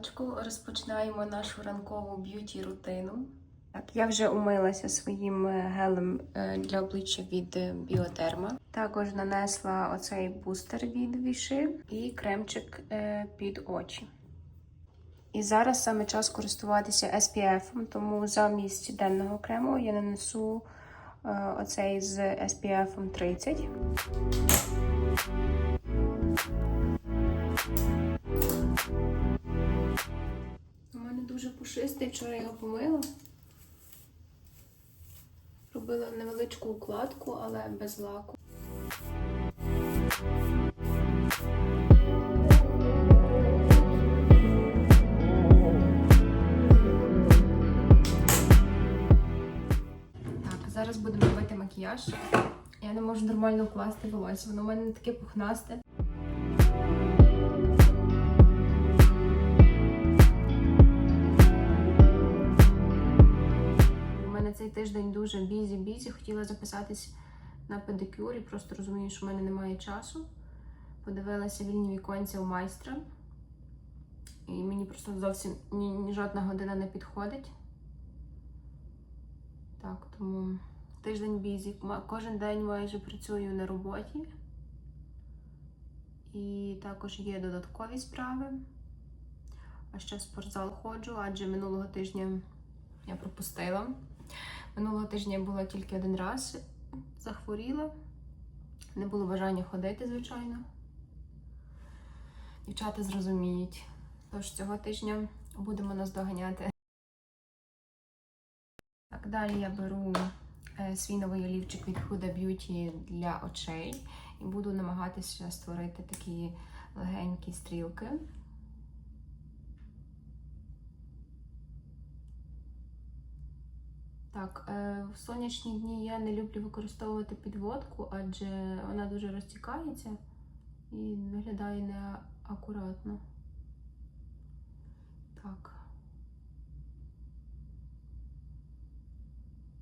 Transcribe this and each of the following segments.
раночку. Розпочинаємо нашу ранкову б'юті рутину. Так, я вже умилася своїм е, гелем е, для обличчя від е, Біотерма. Також нанесла оцей бустер від Віши і кремчик під очі. І зараз саме час користуватися SPF, тому замість денного крему я нанесу оцей з SPF 30. Пушистий, вчора його помила. Робила невеличку укладку, але без лаку. Так, зараз будемо робити макіяж. Я не можу нормально вкласти волосся, воно в мене таке пухнасте. Цей тиждень дуже бізі-бізі. Хотіла записатись на педикюр і просто розумію, що в мене немає часу. Подивилася вільні віконця у майстра. І мені просто зовсім ні, ні жодна година не підходить. Так, тому тиждень бізі. Кожен день майже працюю на роботі. І також є додаткові справи. А ще в спортзал ходжу, адже минулого тижня я пропустила. Минулого тижня я була тільки один раз, захворіла. Не було бажання ходити, звичайно. Дівчата зрозуміють. Тож цього тижня будемо наздоганяти. Так, далі я беру е, свій новий олівчик від Huda Beauty для очей і буду намагатися створити такі легенькі стрілки. Так, е, в сонячні дні я не люблю використовувати підводку, адже вона дуже розтікається і виглядає неакуратно. Так.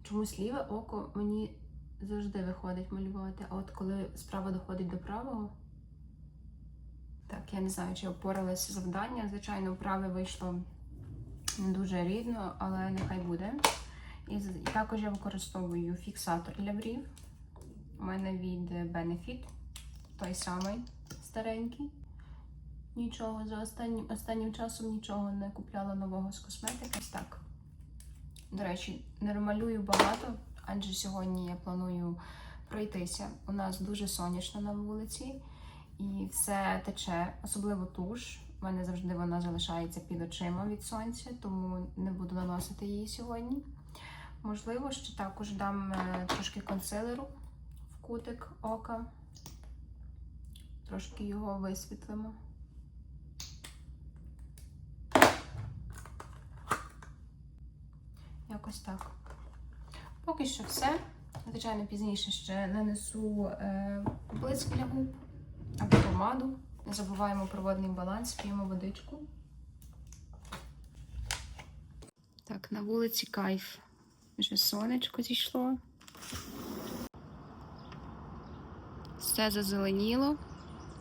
Чомусь ліве око мені завжди виходить малювати, а от коли справа доходить до правого. Так, я не знаю, чи опоралася завдання. Звичайно, праве вийшло не дуже рівно, але нехай буде. І, також я використовую фіксатор для брів. У мене від Benefit, той самий старенький. Нічого за останнім, останнім часом нічого не купляла нового з косметики. Ось так. До речі, не малюю багато, адже сьогодні я планую пройтися. У нас дуже сонячно на вулиці і все тече, особливо туш. У мене завжди вона залишається під очима від сонця, тому не буду наносити її сьогодні. Можливо, ще також дам е, трошки консилеру в кутик ока. Трошки його висвітлимо. Якось так. Поки що все. Звичайно, пізніше ще нанесу е, блиск для губ або помаду. Не забуваємо про водний баланс, п'ємо водичку. Так, на вулиці кайф. Вже сонечко зійшло. Все зазеленіло.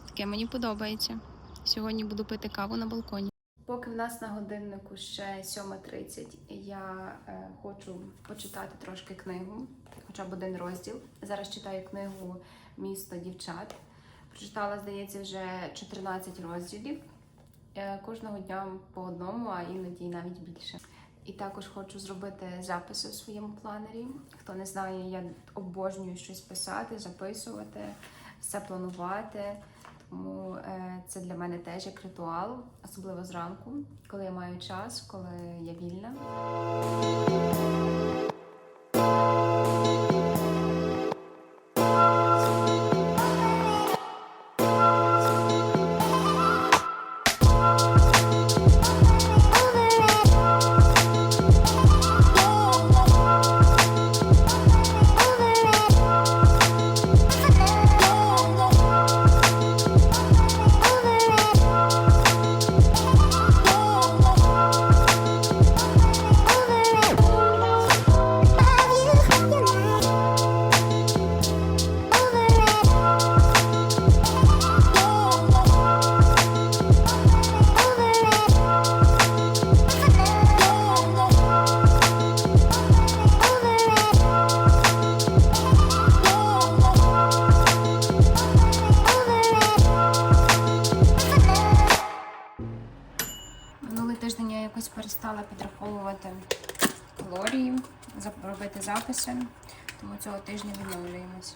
Таке мені подобається. Сьогодні буду пити каву на балконі. Поки в нас на годиннику ще 7.30, я е, хочу почитати трошки книгу, хоча б один розділ. Зараз читаю книгу Місто дівчат. Прочитала, здається, вже 14 розділів. Е, кожного дня по одному, а іноді навіть більше. І також хочу зробити записи в своєму планері. Хто не знає, я обожнюю щось писати, записувати, все планувати. Тому е, це для мене теж як ритуал, особливо зранку, коли я маю час, коли я вільна. Робити тому цього тижня відновлюємось.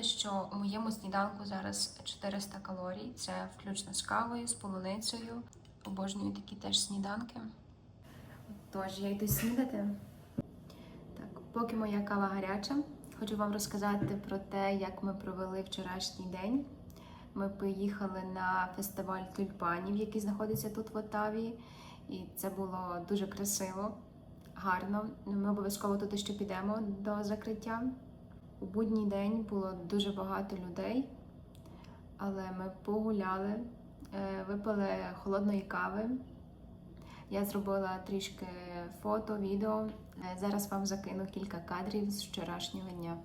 Нагадати, що у моєму сніданку зараз 400 калорій. Це включно з кавою, з полуницею. Обожнюю такі теж сніданки. Тож я йду снідати. Так, поки моя кава гаряча, хочу вам розказати про те, як ми провели вчорашній день. Ми поїхали на фестиваль тюльпанів, який знаходиться тут в Отаві, і це було дуже красиво, гарно. Ми обов'язково туди ще підемо до закриття. У будній день було дуже багато людей, але ми погуляли, е, випили холодної кави. Я зробила трішки фото, відео. Е, Зараз вам закину кілька кадрів з вчорашнього дня.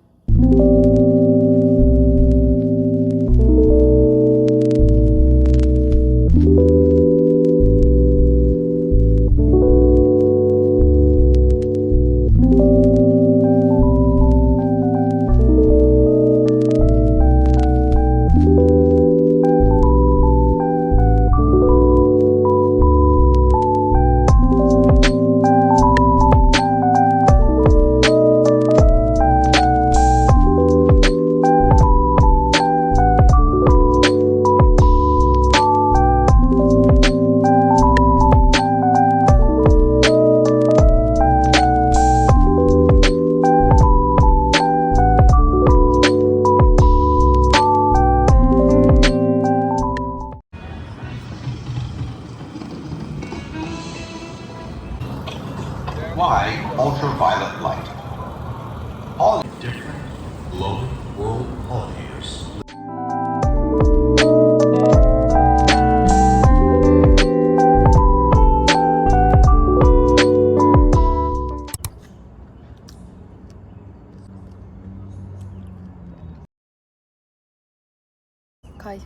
Кайф.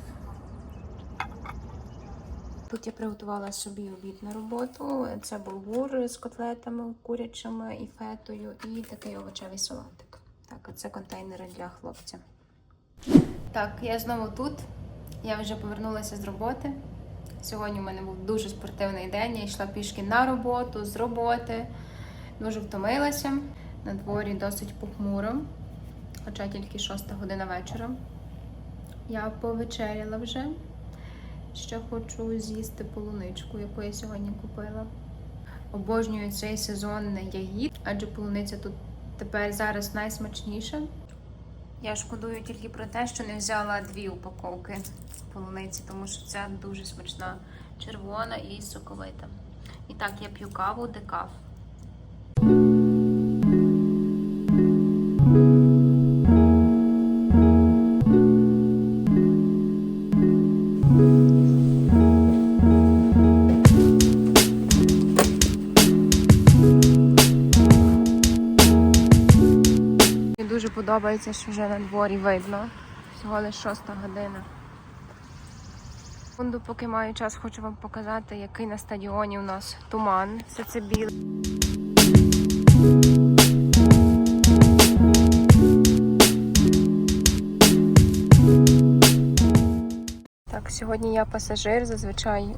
Тут я приготувала собі обід на роботу. Це булгур з котлетами курячими і фетою, і такий овочевий салатик. Так, а це контейнери для хлопця. Так, я знову тут. Я вже повернулася з роботи. Сьогодні у мене був дуже спортивний день. Я йшла пішки на роботу, з роботи. Дуже втомилася. На дворі досить похмуро, хоча тільки 6 година вечора. Я повечеряла вже. Ще хочу з'їсти полуничку, яку я сьогодні купила. Обожнюю цей сезон ягід, адже полуниця тут тепер зараз найсмачніше. Я шкодую тільки про те, що не взяла дві упаковки полуниці, тому що ця дуже смачна, червона і соковита. І так, я п'ю каву, декаф. Подобається, що вже на дворі видно. Всього лише шоста година. Секунду, поки маю час, хочу вам показати, який на стадіоні у нас туман. Все це біле. Так, сьогодні я пасажир. Зазвичай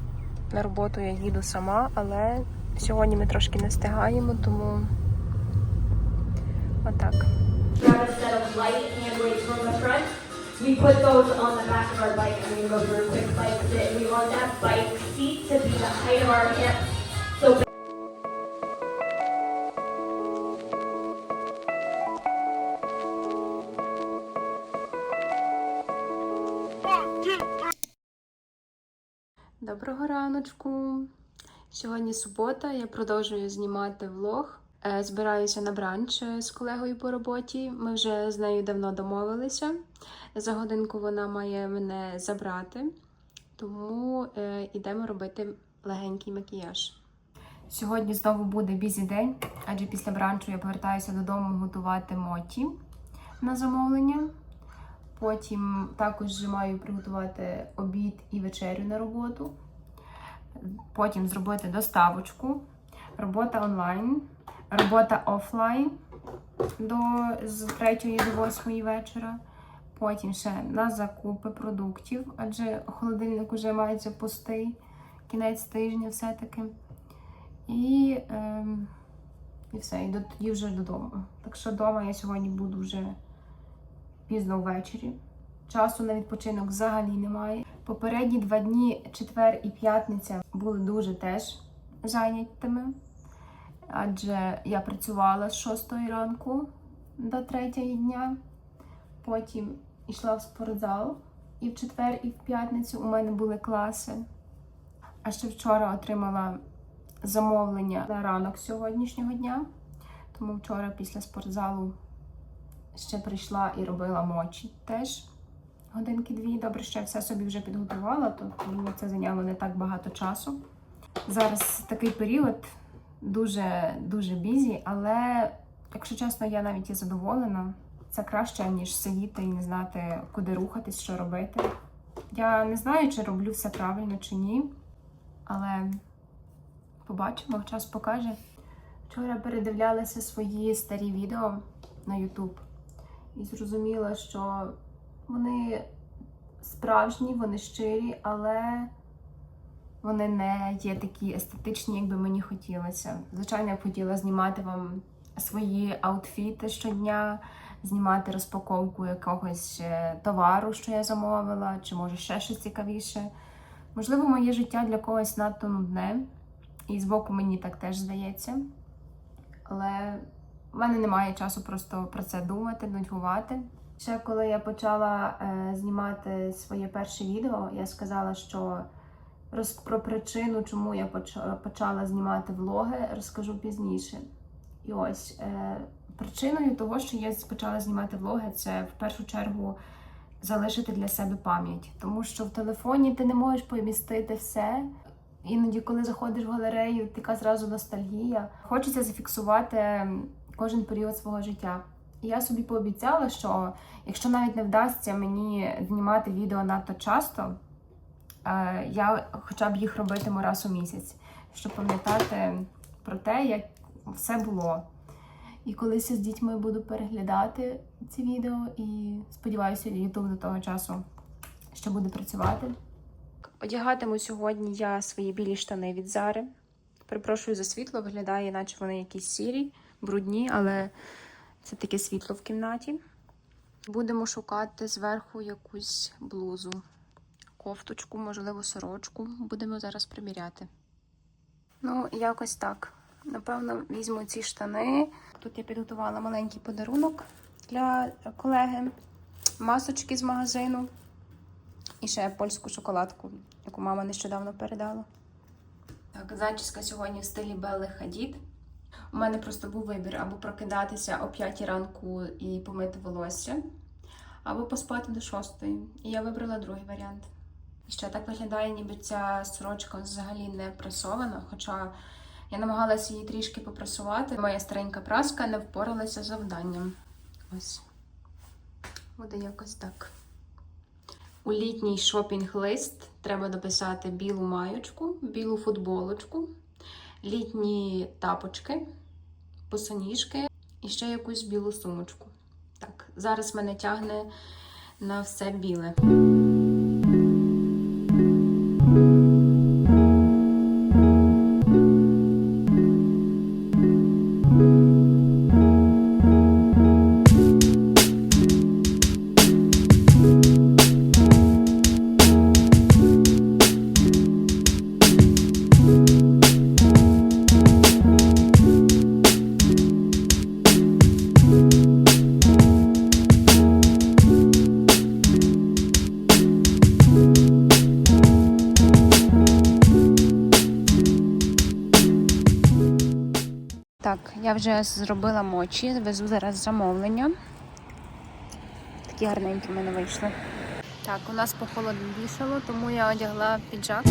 на роботу я їду сама, але сьогодні ми трошки не встигаємо, тому отак. Grab a set of light hand weights from the front. We put those on the back of our bike and we go through a quick bike sit. We want that bike seat to be the height of our hips. Доброго раночку. Сьогодні субота. Я продовжую знімати влог. Е, Збираюся на бранч е, з колегою по роботі. Ми вже з нею давно домовилися. За годинку вона має мене забрати, тому е, йдемо робити легенький макіяж. Сьогодні знову буде бізі день, адже після бранчу я повертаюся додому готувати моті на замовлення. Потім також маю приготувати обід і вечерю на роботу. Потім зробити доставочку, робота онлайн, робота офлайн до з 3 до 8 вечора. Потім ще на закупи продуктів, адже холодильник вже мається пустий, кінець тижня все-таки. І, ем, і все, і до- тоді вже додому. Так що вдома я сьогодні буду вже пізно ввечері. Часу на відпочинок взагалі немає. Попередні два дні, четвер і п'ятниця, були дуже теж зайнятими, адже я працювала з 6 ранку до 3 дня, потім йшла в спортзал, і в четвер, і в п'ятницю у мене були класи. А ще вчора отримала замовлення на ранок сьогоднішнього дня, тому вчора після спортзалу ще прийшла і робила мочі теж годинки дві. Добре, що я все собі вже підготувала, то тому це зайняло не так багато часу. Зараз такий період дуже дуже бізі, але якщо чесно, я навіть і задоволена. Це краще, ніж сидіти і не знати, куди рухатись, що робити. Я не знаю, чи роблю все правильно чи ні, але побачимо, час покаже. Вчора передивлялася свої старі відео на YouTube і зрозуміла, що вони справжні, вони щирі, але вони не є такі естетичні, як би мені хотілося. Звичайно, я б хотіла знімати вам свої аутфіти щодня, знімати розпаковку якогось товару, що я замовила, чи може ще щось цікавіше. Можливо, моє життя для когось надто нудне, і збоку мені так теж здається. Але в мене немає часу просто про це думати, нудьгувати. Ще коли я почала е, знімати своє перше відео, я сказала, що роз, про причину, чому я почала знімати влоги, розкажу пізніше. І ось е, причиною того, що я почала знімати влоги, це в першу чергу залишити для себе пам'ять. Тому що в телефоні ти не можеш помістити все. Іноді, коли заходиш в галерею, така зразу ностальгія. Хочеться зафіксувати кожен період свого життя. І я собі пообіцяла, що якщо навіть не вдасться мені знімати відео надто часто, я хоча б їх робитиму раз у місяць, щоб пам'ятати про те, як все було. І колись я з дітьми буду переглядати ці відео, і сподіваюся, YouTube до того часу ще буде працювати. Одягатиму сьогодні я свої білі штани від Зари. Перепрошую за світло, виглядає, наче вони якісь сірі, брудні, але це таке світло в кімнаті. Будемо шукати зверху якусь блузу, кофточку, можливо, сорочку. Будемо зараз приміряти. Ну, якось так. Напевно, візьму ці штани. Тут я підготувала маленький подарунок для колеги, масочки з магазину і ще польську шоколадку, яку мама нещодавно передала. Так, зачіска сьогодні в стилі Белли Хадід. У мене просто був вибір або прокидатися о 5 ранку і помити волосся, або поспати до 6. І я вибрала другий варіант. І ще так виглядає, ніби ця сорочка взагалі не пресована, хоча я намагалася її трішки попрасувати. Моя старенька праска не впоралася з завданням. Ось. Буде якось так. У літній шопінг-лист Треба дописати білу маючку, білу футболочку, літні тапочки, босоніжки і ще якусь білу сумочку. Так, зараз мене тягне на все біле. Так, я вже зробила мочі, везу зараз замовлення. Такі гарненькі в мене вийшли. Так, у нас похолоднішало, тому я одягла піджак.